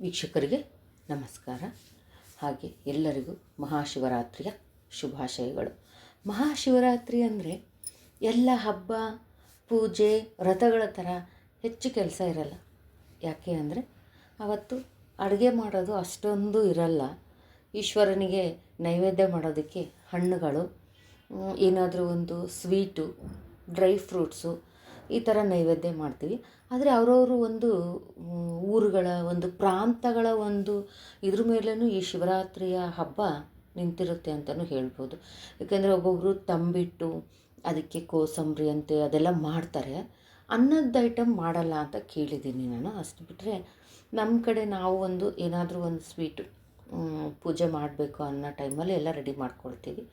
ವೀಕ್ಷಕರಿಗೆ ನಮಸ್ಕಾರ. ಹಾಗೆ ಎಲ್ಲರಿಗೂ ಮಹಾಶಿವರಾತ್ರಿಯ ಶುಭಾಶಯಗಳು. ಮಹಾಶಿವರಾತ್ರಿ ಅಂದರೆ ಎಲ್ಲ ಹಬ್ಬ, ಪೂಜೆ, ವ್ರತಗಳ ಥರ ಹೆಚ್ಚು ಕೆಲಸ ಇರಲ್ಲ. ಯಾಕೆ ಅಂದರೆ ಆವತ್ತು ಅಡುಗೆ ಮಾಡೋದು ಅಷ್ಟೊಂದು ಇರಲ್ಲ. ಈಶ್ವರನಿಗೆ ನೈವೇದ್ಯ ಮಾಡೋದಕ್ಕೆ ಹಣ್ಣುಗಳು ಏನಾದರೂ ಒಂದು ಸ್ವೀಟು, ಡ್ರೈ ಫ್ರೂಟ್ಸು ಈ ಥರ ನೈವೇದ್ಯ ಮಾಡ್ತೀವಿ. ಆದರೆ ಅವರವರು ಒಂದು ಊರುಗಳ ಒಂದು ಪ್ರಾಂತಗಳ ಒಂದು ಇದ್ರ ಮೇಲೂ ಈ ಶಿವರಾತ್ರಿಯ ಹಬ್ಬ ನಿಂತಿರುತ್ತೆ ಅಂತಲೂ ಹೇಳ್ಬೋದು. ಯಾಕೆಂದರೆ ಒಬ್ಬೊಬ್ಬರು ತಂಬಿಟ್ಟು ಅದಕ್ಕೆ ಕೋಸಂಬರಿ ಅಂತೆ ಅದೆಲ್ಲ ಮಾಡ್ತಾರೆ. ಅನ್ನದ ಐಟಮ್ ಮಾಡಲ್ಲ ಅಂತ ಕೇಳಿದ್ದೀನಿ ನಾನು. ಅಷ್ಟು ಬಿಟ್ಟರೆ ನಮ್ಮ ಕಡೆ ನಾವು ಒಂದು ಏನಾದರೂ ಒಂದು ಸ್ವೀಟು ಪೂಜೆ ಮಾಡಬೇಕು ಅನ್ನೋ ಟೈಮಲ್ಲಿ ಎಲ್ಲ ರೆಡಿ ಮಾಡ್ಕೊಳ್ತೀವಿ.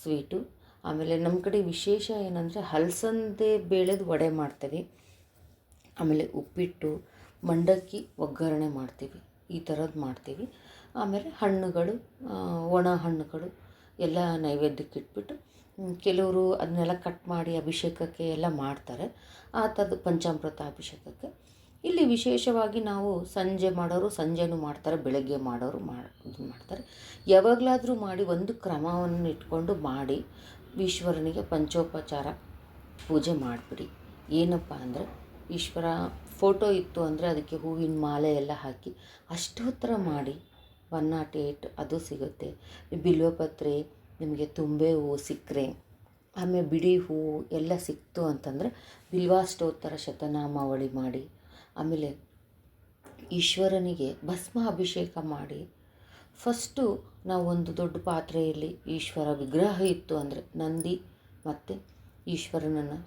ಸ್ವೀಟು ಆಮೇಲೆ ನಮ್ಮ ಕಡೆ ವಿಶೇಷ ಏನಂದರೆ ಹಲಸಂದೆ ಬೇಳೆದು ವಡೆ ಮಾಡ್ತೀವಿ. ಆಮೇಲೆ ಉಪ್ಪಿಟ್ಟು, ಮಂಡಕ್ಕಿ ಒಗ್ಗರಣೆ ಮಾಡ್ತೀವಿ. ಈ ಥರದ್ದು ಮಾಡ್ತೀವಿ. ಆಮೇಲೆ ಹಣ್ಣುಗಳು ಒಣ ಹಣ್ಣುಗಳು ಎಲ್ಲ ನೈವೇದ್ಯಕ್ಕೆ ಇಟ್ಬಿಟ್ಟು ಕೆಲವರು ಅದನ್ನೆಲ್ಲ ಕಟ್ ಮಾಡಿ ಅಭಿಷೇಕಕ್ಕೆ ಎಲ್ಲ ಮಾಡ್ತಾರೆ. ಆ ಥರದ್ದು ಪಂಚಾಮೃತ ಅಭಿಷೇಕಕ್ಕೆ. ಇಲ್ಲಿ ವಿಶೇಷವಾಗಿ ನಾವು ಸಂಜೆ ಮಾಡೋರು ಸಂಜೆನೂ ಮಾಡ್ತಾರೆ, ಬೆಳಗ್ಗೆ ಮಾಡೋರು ಮಾಡಿ ಮಾಡ್ತಾರೆ. ಯಾವಾಗಲಾದರೂ ಮಾಡಿ ಒಂದು ಕ್ರಮವನ್ನು ಇಟ್ಕೊಂಡು ಮಾಡಿ ಈಶ್ವರನಿಗೆ ಪಂಚೋಪಚಾರ ಪೂಜೆ ಮಾಡಿಬಿಡಿ. ಏನಪ್ಪ ಅಂದರೆ ಈಶ್ವರ ಫೋಟೋ ಇತ್ತು ಅಂದರೆ ಅದಕ್ಕೆ ಹೂವಿನ ಮಾಲೆ ಎಲ್ಲ ಹಾಕಿ ಅಷ್ಟೋತ್ತರ ಮಾಡಿ ಒನ್ ನಾಟ್ ಏಯ್ಟ್ ಅದು ಸಿಗುತ್ತೆ. ಬಿಲ್ವಪತ್ರೆ ನಿಮಗೆ ತುಂಬೆ ಹೂವು ಸಿಕ್ಕರೆ, ಆಮೇಲೆ ಬಿಡಿ ಹೂವು ಎಲ್ಲ ಸಿಕ್ತು ಅಂತಂದರೆ ಬಿಲ್ವಾಷ್ಟೋತ್ತರ ಶತನಾಮಾವಳಿ ಮಾಡಿ, ಆಮೇಲೆ ಈಶ್ವರನಿಗೆ ಭಸ್ಮ ಅಭಿಷೇಕ ಮಾಡಿ ಫಸ್ಟು ನಾವು ಒಂದು ದೊಡ್ಡ ಪಾತ್ರೆಯಲ್ಲಿ ಈಶ್ವರ ವಿಗ್ರಹ ಇತ್ತು ಅಂದರೆ ನಂದಿ ಮತ್ತು ಈಶ್ವರನನ್ನು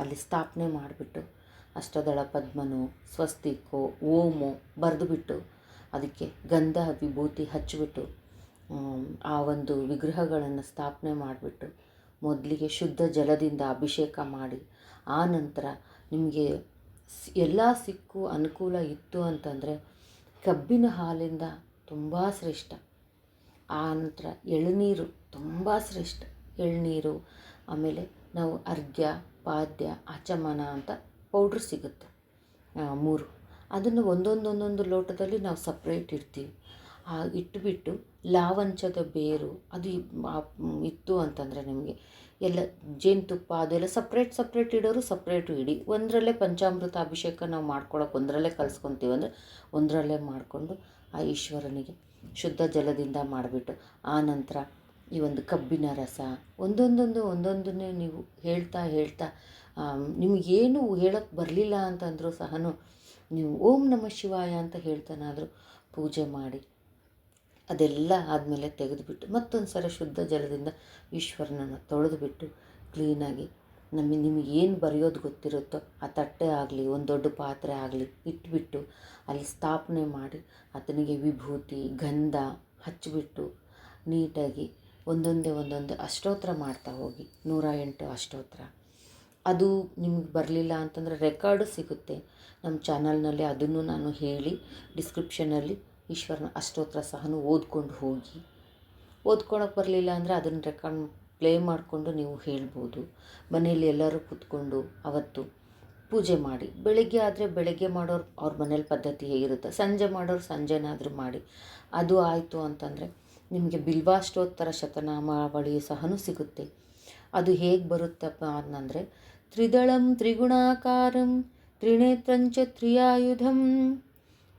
ಅಲ್ಲಿ ಸ್ಥಾಪನೆ ಮಾಡಿಬಿಟ್ಟು ಅಷ್ಟದಳ ಪದ್ಮನು, ಸ್ವಸ್ತಿಕೋ, ಓಮೋ ಬರೆದುಬಿಟ್ಟು ಅದಕ್ಕೆ ಗಂಧ ವಿಭೂತಿ ಹಚ್ಚಿಬಿಟ್ಟು ಆ ಒಂದು ವಿಗ್ರಹಗಳನ್ನು ಸ್ಥಾಪನೆ ಮಾಡಿಬಿಟ್ಟು ಮೊದಲಿಗೆ ಶುದ್ಧ ಜಲದಿಂದ ಅಭಿಷೇಕ ಮಾಡಿ, ಆ ನಂತರ ನಿಮಗೆ ಎಲ್ಲ ಸಿಕ್ಕು ಅನುಕೂಲ ಇತ್ತು ಅಂತಂದರೆ ಕಬ್ಬಿನ ಹಾಲಿಂದ ತುಂಬ ಶ್ರೇಷ್ಠ. ಆ ನಂತರ ಎಳನೀರು ತುಂಬ ಶ್ರೇಷ್ಠ. ಎಳನೀರು, ಆಮೇಲೆ ನಾವು ಅರ್ಘ್ಯ, ಪಾದ್ಯ, ಆಚಮನ ಅಂತ ಪೌಡ್ರ್ ಸಿಗುತ್ತೆ. ಮೂರು. ಅದನ್ನು ಒಂದೊಂದೊಂದೊಂದು ಒಂದೊಂದು ಲೋಟದಲ್ಲಿ ನಾವು ಸಪ್ರೇಟ್ ಇಡ್ತೀವಿ. ಆ, ಇಟ್ಬಿಟ್ಟು ಲಾವಂಚದ ಬೇರು, ಅದು ಇತ್ತು ಅಂತಂದರೆ ನಿಮಗೆ ಎಲ್ಲ ಜೇನುತುಪ್ಪ ಅದೆಲ್ಲ ಸಪ್ರೇಟ್ ಸಪ್ರೇಟ್ ಇಡೋರು ಸಪ್ರೇಟು ಇಡಿ. ಒಂದರಲ್ಲೇ ಪಂಚಾಮೃತ ಅಭಿಷೇಕ ನಾವು ಮಾಡ್ಕೊಳ್ಳೋಕೆ ಒಂದರಲ್ಲೇ ಕಲಿಸ್ಕೊತೀವಿ ಅಂದರೆ ಒಂದರಲ್ಲೇ ಮಾಡಿಕೊಂಡು ಆ ಈಶ್ವರನಿಗೆ ಶುದ್ಧ ಜಲದಿಂದ ಮಾಡಿಬಿಟ್ಟು, ಆ ನಂತರ ಈ ಒಂದು ಕಬ್ಬಿನ ರಸ, ಒಂದೊಂದೊಂದು ಒಂದೊಂದನ್ನೇ ನೀವು ಹೇಳ್ತಾ ಹೇಳ್ತಾ ನಿಮಗೇನು ಹೇಳೋಕ್ಕೆ ಬರಲಿಲ್ಲ ಅಂತಂದರೂ ಸಹ ನೀವು ಓಂ ನಮಃ ಶಿವಾಯ ಅಂತ ಹೇಳ್ತಾನಾದರೂ ಪೂಜೆ ಮಾಡಿ, ಅದೆಲ್ಲ ಆದಮೇಲೆ ತೆಗೆದುಬಿಟ್ಟು ಮತ್ತೊಂದು ಸಲ ಶುದ್ಧ ಜಲದಿಂದ ಈಶ್ವರನನ್ನು ತೊಳೆದುಬಿಟ್ಟು ಕ್ಲೀನಾಗಿ ನಮಗೆ ನಿಮಗೆ ಏನು ಬರೆಯೋದು ಗೊತ್ತಿರುತ್ತೋ ಆ ತಟ್ಟೆ ಆಗಲಿ, ಒಂದು ದೊಡ್ಡ ಪಾತ್ರೆ ಆಗಲಿ ಇಟ್ಬಿಟ್ಟು ಅಲ್ಲಿ ಸ್ಥಾಪನೆ ಮಾಡಿ ಆತನಿಗೆ ವಿಭೂತಿ, ಗಂಧ ಹಚ್ಚಿಬಿಟ್ಟು ನೀಟಾಗಿ ಒಂದೊಂದೇ ಒಂದೊಂದೇ ಅಷ್ಟೋತ್ರ ಮಾಡ್ತಾ ಹೋಗಿ. ನೂರ ಎಂಟು ಅಷ್ಟೋತ್ರ. ಅದು ನಿಮ್ಗೆ ಬರಲಿಲ್ಲ ಅಂತಂದರೆ ರೆಕಾರ್ಡು ಸಿಗುತ್ತೆ. ನಮ್ಮ ಚಾನಲ್ನಲ್ಲಿ ಅದನ್ನು ನಾನು ಹೇಳಿ ಡಿಸ್ಕ್ರಿಪ್ಷನಲ್ಲಿ ಈಶ್ವರನ ಅಷ್ಟೋತ್ರ ಸಹ ಓದ್ಕೊಂಡು ಹೋಗಿ. ಓದ್ಕೊಳಕ್ಕೆ ಬರಲಿಲ್ಲ ಅಂದರೆ ಅದನ್ನು ರೆಕಾರ್ಡ್ ಪ್ಲೇ ಮಾಡಿಕೊಂಡು ನೀವು ಹೇಳ್ಬೋದು. ಮನೆಯಲ್ಲಿ ಎಲ್ಲರೂ ಕೂತ್ಕೊಂಡು ಅವತ್ತು ಪೂಜೆ ಮಾಡಿ. ಬೆಳಗ್ಗೆ ಆದರೆ ಬೆಳಗ್ಗೆ ಮಾಡೋರು ಅವ್ರ ಮನೇಲಿ ಪದ್ಧತಿ ಹೇಗಿರುತ್ತೆ? ಸಂಜೆ ಮಾಡೋರು ಸಂಜೆನಾದರೂ ಮಾಡಿ. ಅದು ಆಯಿತು ಅಂತಂದರೆ ನಿಮಗೆ ಬಿಲ್ವಾಷ್ಟೋತ್ತರ ಶತನಾಮಾವಳಿ ಸಹ ಸಿಗುತ್ತೆ. ಅದು ಹೇಗೆ ಬರುತ್ತಪ್ಪ ಅಂತಂದರೆ, ತ್ರಿದಳಂ ತ್ರಿಗುಣಾಕಾರಂ ತ್ರಿನೇತ್ರಂಚ ತ್ರಿಯಾಯುಧಂ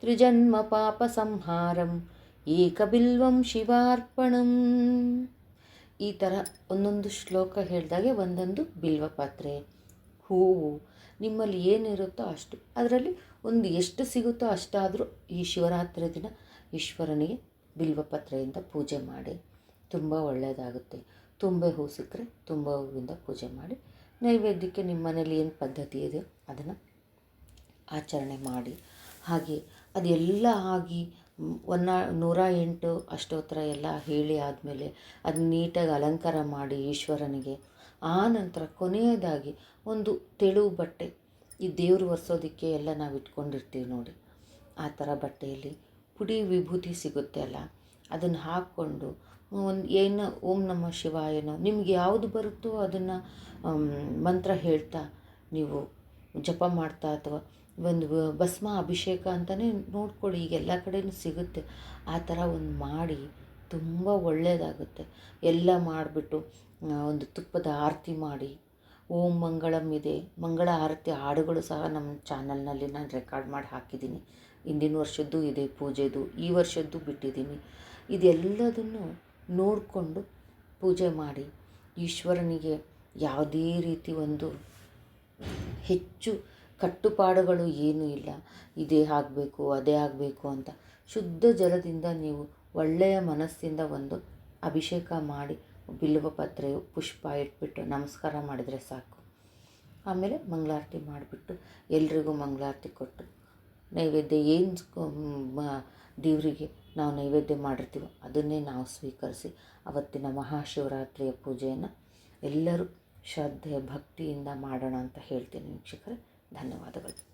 ತ್ರಿಜನ್ಮ ಪಾಪ ಸಂಹಾರಂ ಏಕಬಿಲ್ವಂ ಶಿವಾರ್ಪಣಂ. ಈ ಥರ ಒಂದೊಂದು ಶ್ಲೋಕ ಹೇಳಿದಾಗೆ ಒಂದೊಂದು ಬಿಲ್ವ ಪಾತ್ರೆ. ಹೂವು, ನಿಮ್ಮಲ್ಲಿ ಏನಿರುತ್ತೋ ಅಷ್ಟು. ಅದರಲ್ಲಿ ಒಂದು ಎಷ್ಟು ಸಿಗುತ್ತೋ ಅಷ್ಟಾದರೂ ಈ ಶಿವರಾತ್ರಿ ದಿನ ಈಶ್ವರನಿಗೆ ಬಿಲ್ವಪತ್ರೆಯಿಂದ ಪೂಜೆ ಮಾಡಿ. ತುಂಬ ಒಳ್ಳೆಯದಾಗುತ್ತೆ ತುಂಬೆ ಹೂ ಸಿಕ್ಕರೆ ತುಂಬ ಹೂವಿಂದ ಪೂಜೆ ಮಾಡಿ. ನೈವೇದ್ಯಕ್ಕೆ ನಿಮ್ಮ ಮನೇಲಿ ಏನು ಪದ್ಧತಿ ಇದೆಯೋ ಅದನ್ನು ಆಚರಣೆ ಮಾಡಿ. ಹಾಗೆ ಅದೆಲ್ಲ ಆಗಿ ಒನ್ನ ನೂರ ಎಂಟು ಅಷ್ಟೋತ್ತರ ಎಲ್ಲ ಹೇಳಿ ಆದಮೇಲೆ ಅದು ನೀಟಾಗಿ ಅಲಂಕಾರ ಮಾಡಿ ಈಶ್ವರನಿಗೆ. ಆ ನಂತರ ಕೊನೆಯದಾಗಿ ಒಂದು ತೆಳು ಬಟ್ಟೆ. ಈ ದೇವರು ಒರೆಸೋದಕ್ಕೆ ಎಲ್ಲ ನಾವು ಇಟ್ಕೊಂಡಿರ್ತೀವಿ ನೋಡಿ. ಆ ಥರ ಬಟ್ಟೆಯಲ್ಲಿ ಪುಡಿ ವಿಭೂತಿ ಸಿಗುತ್ತೆ ಅಲ್ಲ. ಅದನ್ನು ಹಾಕ್ಕೊಂಡು ಒಂದು ಏನು ಓಂ ನಮಃ ಶಿವಾಯನೋ ನಿಮ್ಗೆ ಯಾವುದು ಬರುತ್ತೋ ಅದನ್ನು ಮಂತ್ರ ಹೇಳ್ತಾ ನೀವು ಜಪ ಮಾಡ್ತಾ ಅಥವಾ ಒಂದು ಭಸ್ಮ, ಅಭಿಷೇಕ ಅಂತಲೇ ನೋಡ್ಕೊಳ್ಳಿ, ಈಗ ಎಲ್ಲ ಕಡೆಯೂ ಸಿಗುತ್ತೆ. ಆ ಥರ ಒಂದು ಮಾಡಿ ತುಂಬ ಒಳ್ಳೆಯದಾಗುತ್ತೆ ಎಲ್ಲ ಮಾಡಿಬಿಟ್ಟು ಒಂದು ತುಪ್ಪದ ಆರತಿ ಮಾಡಿ. ಓಂ ಮಂಗಳಂ ಇದೆ. ಮಂಗಳ ಆರತಿ ಹಾಡುಗಳು ಸಹ ನಮ್ಮ ಚಾನಲ್ನಲ್ಲಿ ನಾನು ರೆಕಾರ್ಡ್ ಮಾಡಿ ಹಾಕಿದ್ದೀನಿ. ಹಿಂದಿನ ವರ್ಷದ್ದು ಇದೆ, ಪೂಜೆದು. ಈ ವರ್ಷದ್ದು ಬಿಟ್ಟಿದ್ದೀನಿ. ಇದೆಲ್ಲದನ್ನು ನೋಡಿಕೊಂಡು ಪೂಜೆ ಮಾಡಿ. ಈಶ್ವರನಿಗೆ ಯಾವುದೇ ರೀತಿ ಒಂದು ಹೆಚ್ಚು ಕಟ್ಟುಪಾಡುಗಳು ಏನೂ ಇಲ್ಲ. ಇದೇ ಆಗಬೇಕು, ಅದೇ ಆಗಬೇಕು ಅಂತ ಶುದ್ಧ ಜಲದಿಂದ ನೀವು ಒಳ್ಳೆಯ ಮನಸ್ಸಿಂದ ಒಂದು ಅಭಿಷೇಕ ಮಾಡಿ ಬಿಲ್ವ ಪತ್ರೆ ಪುಷ್ಪ ಇಟ್ಬಿಟ್ಟು ನಮಸ್ಕಾರ ಮಾಡಿದರೆ ಸಾಕು. ಆಮೇಲೆ ಮಂಗಳಾರತಿ ಮಾಡಿಬಿಟ್ಟು ಎಲ್ರಿಗೂ ಮಂಗಳಾರತಿ ಕೊಟ್ಟು ನೈವೇದ್ಯ ಏನು ದೇವರಿಗೆ ನಾವು ನೈವೇದ್ಯ ಮಾಡಿರ್ತೀವೋ ಅದನ್ನೇ ನಾವು ಸ್ವೀಕರಿಸಿ ಅವತ್ತಿನ ಮಹಾಶಿವರಾತ್ರಿಯ ಪೂಜೆಯನ್ನು ಎಲ್ಲರೂ ಶ್ರದ್ಧೆ, ಭಕ್ತಿಯಿಂದ ಮಾಡೋಣ ಅಂತ ಹೇಳ್ತೀನಿ ವೀಕ್ಷಕರೇ. धन्यवादಗಳು